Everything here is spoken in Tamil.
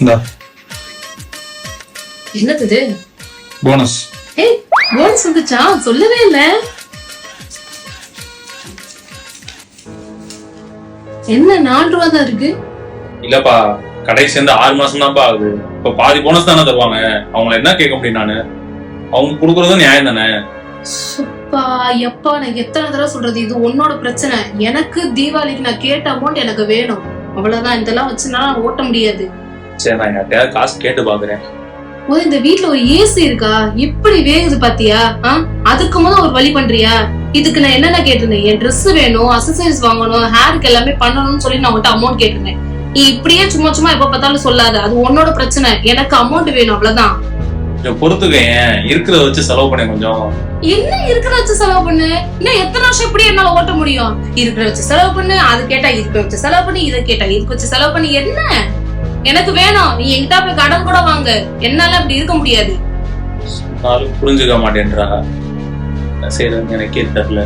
இந்தா. என்னது இது? போனஸ் ஏய் போனஸ் வந்துச்சா? சொல்லவே இல்ல. என்ன நாலு ரூபா தான் இருக்கு? இல்லப்பா கடைக்கு சேர்ந்து ஆறு மாசம் தான்ப்பா ஆகுது. இப்ப பாதி போனஸ் தானே தருவாங்க. அவங்கள என்ன கேட்க முடியும் நானு? அவங்க கொடுக்கறதும் நியாயம் தானே? சுப்பா எப்பா நான் எத்தனை தடவை சொல்றது? இது உன்னோட பிரச்சனை. எனக்கு தீபாவளிக்கு நான் கேட்ட அமௌண்ட் எனக்கு வேணும். அவ்வளவுதான். இதெல்லாம் வச்சுனா ஓட்ட முடியாது. சரி நான் யார்கிட்டயாவது காசு கேட்டு பாக்குறேன். போது இந்த வீட்ல ஒரு ஏசி இருக்கா? எப்படி வேகுது பாத்தியா? அதுக்கு முதல் ஒரு வழி பண்றியா? இதுக்கு நான் என்னென்ன கேட்டிருந்தேன்? என் Dress வேணும் அசசரிஸ் வாங்கணும் ஹேருக்கு எல்லாமே பண்ணணும்னு சொல்லி நான் உன்கிட்ட அமௌண்ட் கேட்டிருந்தேன். நீ இப்படியே சும்மா சும்மா எப்ப பார்த்தாலும் சொல்லாத. அது உன்னோட பிரச்சனை. எனக்கு அமௌண்ட் வேணும் அவ்வளவுதான். கொஞ்சம் பொறுத்துக்க ஏன்? இருக்கிறத வச்சு செலவு பண்ணேன் கொஞ்சம். என்ன இருக்கிற வச்சு செலவு பண்ணு? இன்னும் எத்தனை வருஷம் இப்படி என்னால ஓட்ட முடியும்? இருக்கிற வச்சு செலவு பண்ணு அது கேட்டா இருக்கிற வச்சு செலவு பண்ணி இதை கேட்டா இதுக்கு வச்சு செலவு பண்ணி. என்ன? எனக்கு வேணும் நீ என்கிட்ட போய் கடன் கூட வாங்க. என்னால அப்படி இருக்க முடியாது. சொன்னாலும் புரிஞ்சுக்க மாட்டேன்றா என்ன செய்யறதுன்னு எனக்கே தெரியல.